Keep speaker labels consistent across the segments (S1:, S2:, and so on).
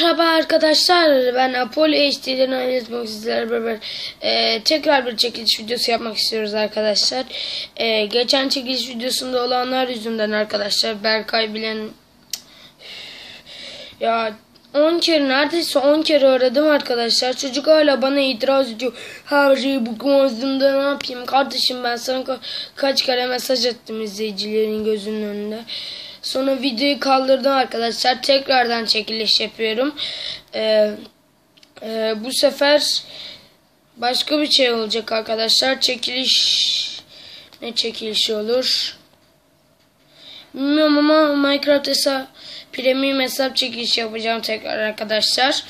S1: Merhaba arkadaşlar ben Apollo HD'den oynayacağım sizlerle beraber. Ee, tekrar bir çekiliş videosu yapmak istiyoruz arkadaşlar. Ee, geçen çekiliş videosunda olanlar yüzünden arkadaşlar Berkay bilen ya 10 kere neredeyse 10 kere aradım arkadaşlar. Çocuk hala bana itiraz ediyor. Her şeyi bu konusunda ne yapayım kardeşim? Ben sana ka- kaç kere mesaj attım izleyicilerin gözünün önünde Sonra videoyu kaldırdım arkadaşlar. Tekrardan çekiliş yapıyorum. Ee, e, bu sefer başka bir şey olacak arkadaşlar. Çekiliş ne çekilişi olur? Bilmiyorum ama Minecraft hesap premium hesap çekilişi yapacağım tekrar arkadaşlar.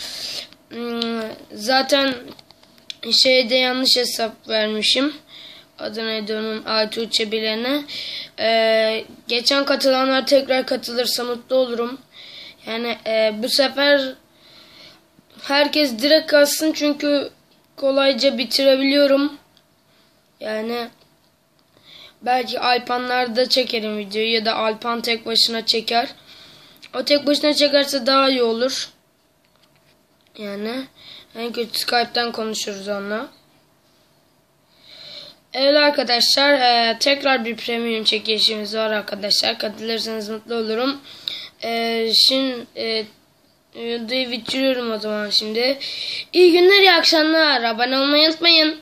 S1: Hmm, Zaten şeyde yanlış hesap vermişim. Adına dönüm Aytuğçe bilene. Ee, geçen katılanlar tekrar katılırsa mutlu olurum. Yani e, bu sefer herkes direkt kalsın çünkü kolayca bitirebiliyorum. Yani belki Alpanlarda çekerim videoyu ya da Alpan tek başına çeker. O tek başına çekerse daha iyi olur. Yani en kötü Skype'ten konuşuruz onunla. Evet arkadaşlar e, tekrar bir premium çekilişimiz var arkadaşlar. Katılırsanız mutlu olurum. E, şimdi e, videoyu bitiriyorum o zaman şimdi. İyi günler iyi akşamlar. Abone olmayı unutmayın.